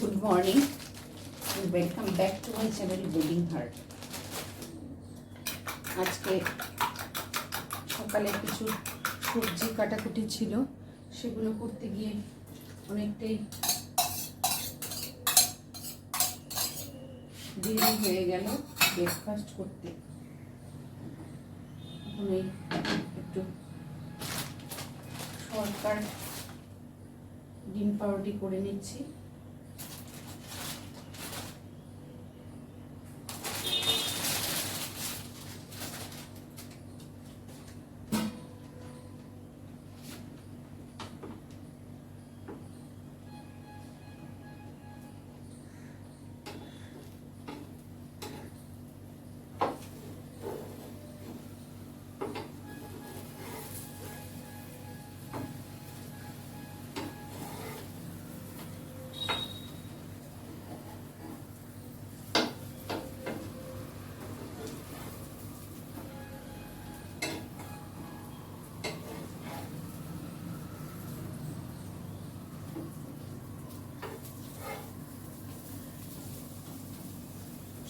Good morning welcome back to my channel bullying heart আজকে সকালে কিছু সবজি কাটাকুটি ছিল, সেগুলো করতে গিয়ে অনেকটাই দেরি হয়ে গেল ব্রেকফাস্ট করতে। এখন একটু সরকার ডিম পাউরুটি করে নিচ্ছি।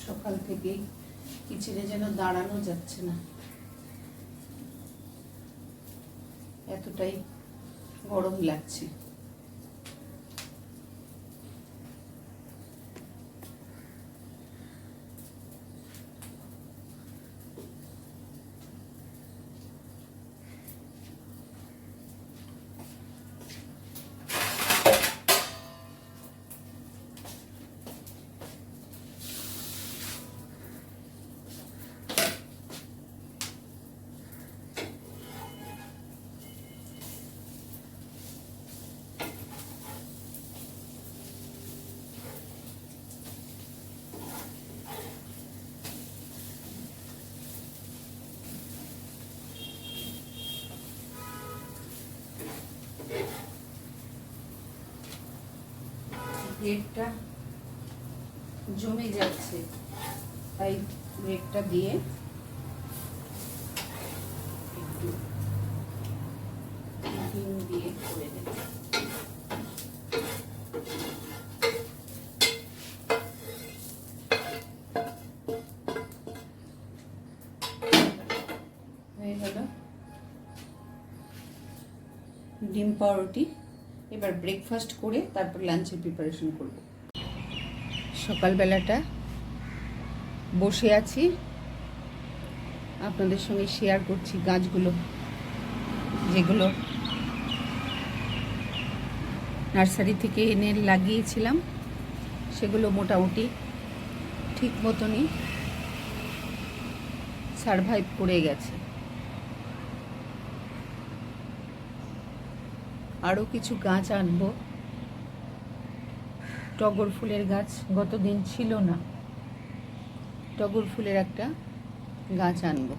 সকাল থেকেই কিচেনে যেন দাঁড়ানো যাচ্ছে না। এতটাই গরম লাগছে। ব্রেডটা জমে যাচ্ছে। তাই ব্রেডটা দিয়ে একটু ডিম দিয়ে করে দেব। হয়ে গেল। ডিম পাউরুটি। এবার ব্রেকফাস্ট করে তারপর লাঞ্চের প্রিপারেশন করব। সকালবেলাটা বসে আছি। আপনাদের সঙ্গে শেয়ার করছি গাছগুলো, যেগুলো নার্সারি থেকে এনে লাগিয়েছিলাম। সেগুলো মোটামুটি ঠিক মতনই সারভাইভ করে গেছে। আরও কিছু গাছ আনব। টগর ফুলের গাছ গতদিন ছিল না। টগর ফুলের একটা গাছ আনব।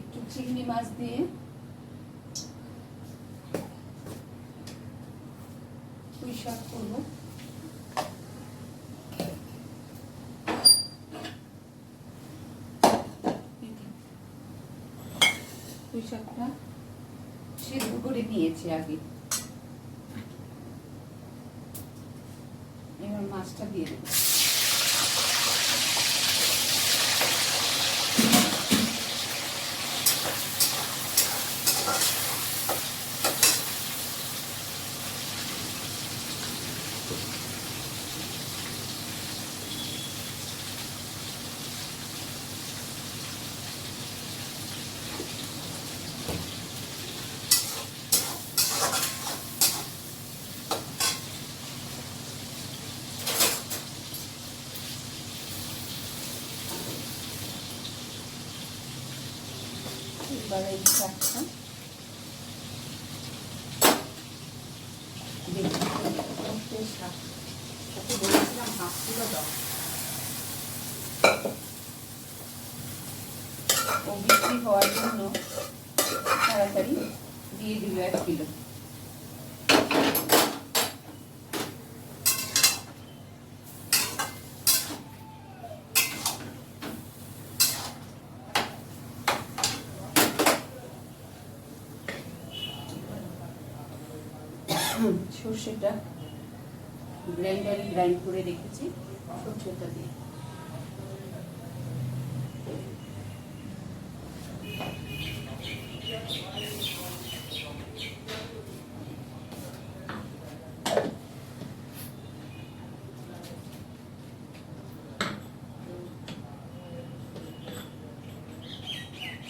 একটু চিংড়ি মাছ দিয়ে পুঁই শাক করব। পুঁই শাকটা সিদ্ধ করে নিয়েছি আগে। এবার মাছটা দিয়ে দেবো। এবার এই বলেছিলাম হাফ কিলো দাও। হওয়ার জন্য তাড়াতাড়ি দিয়ে দিল এক কিলো। সর্ষেটা গ্রাইন্ডারে গ্রাইন্ড করে রেখেছি সর্ষেটা দিয়ে।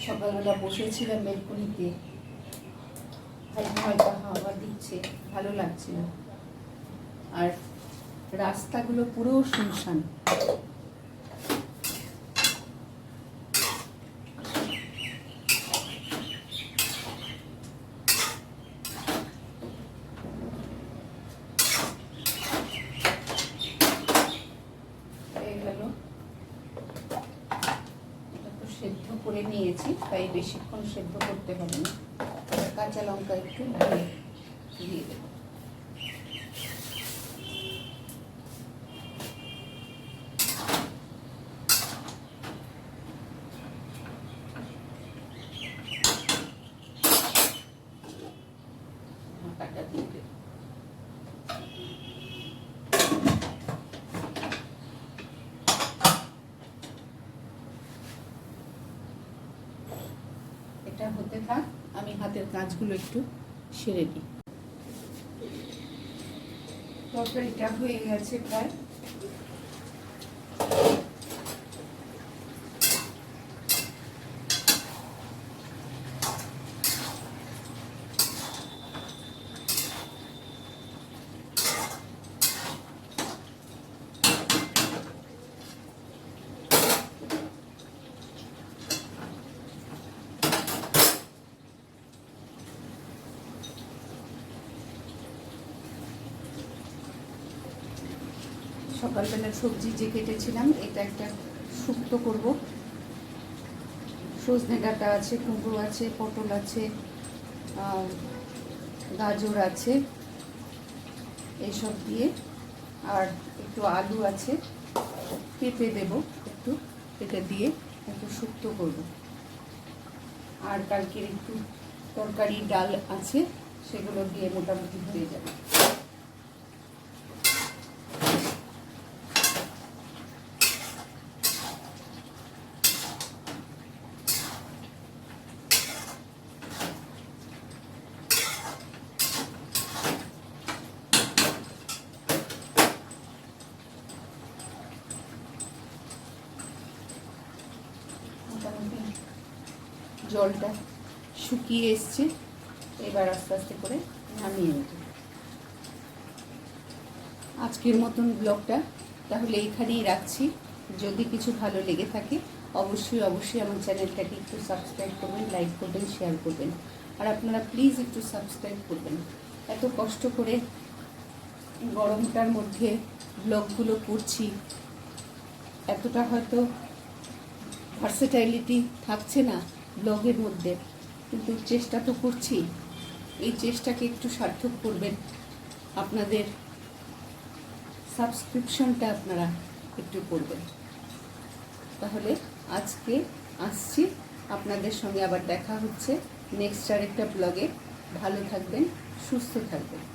সকালবেলা বসেছিলাম বেলকনিতে হালকা হাওয়া দিচ্ছে। ভালো লাগছিল। আর রাস্তাগুলো পুরো শুনশান। সেদ্ধ করে নিয়েছি, তাই বেশিক্ষণ সেদ্ধ করতে হবে না। কাঁচা লঙ্কা একটু দিয়ে দেবো ঢাকাটা দিয়ে দেবো এটা হতে থাক আমি হাতের কাজগুলো একটু সেরে দিই তরকারিটা হয়ে গেছে প্রায়। সকালবেলা সবজি যে কেটেছিলাম, এটা একটা শুক্তো করব। সজনে ডাঁটা আছে, কুমড়ো আছে, পটল আছে গাজর আছে, এইসব দিয়ে। আর একটু আলু আছে, পেঁপে দেব একটু এটা দিয়ে একটু শুক্তো করব। আর কালকের একটু তরকারি ডাল আছে, সেগুলো দিয়ে মোটামুটি হয়ে যাবে মোটামুটি জলটা শুকিয়ে এসছে, এবার আস্তে আস্তে করে নামিয়ে নেব। আজকের মতন ব্লগটা তাহলে এইখানেই রাখছি। যদি কিছু ভালো লেগে থাকে, অবশ্যই অবশ্যই আমার চ্যানেলটাকে একটু সাবস্ক্রাইব করবেন লাইক করবেন শেয়ার করবেন। আর আপনারা প্লিজ একটু সাবস্ক্রাইব করবেন। এত কষ্ট করে গরমটার মধ্যে ব্লগগুলো করছি, এতটা হয়তো ভার্সেটাইলিটি থাকছে না। ব্লগের মধ্যে। কিন্তু চেষ্টা তো করছি। এই চেষ্টাকে একটু সার্থক করবেন। আপনাদের সাবস্ক্রিপশনটা আপনারা একটু করবেন। তাহলে আজকে আসছি। আপনাদের সঙ্গে আবার দেখা হচ্ছে নেক্সট আরেকটা ব্লগে ভালো থাকবেন, সুস্থ থাকবেন।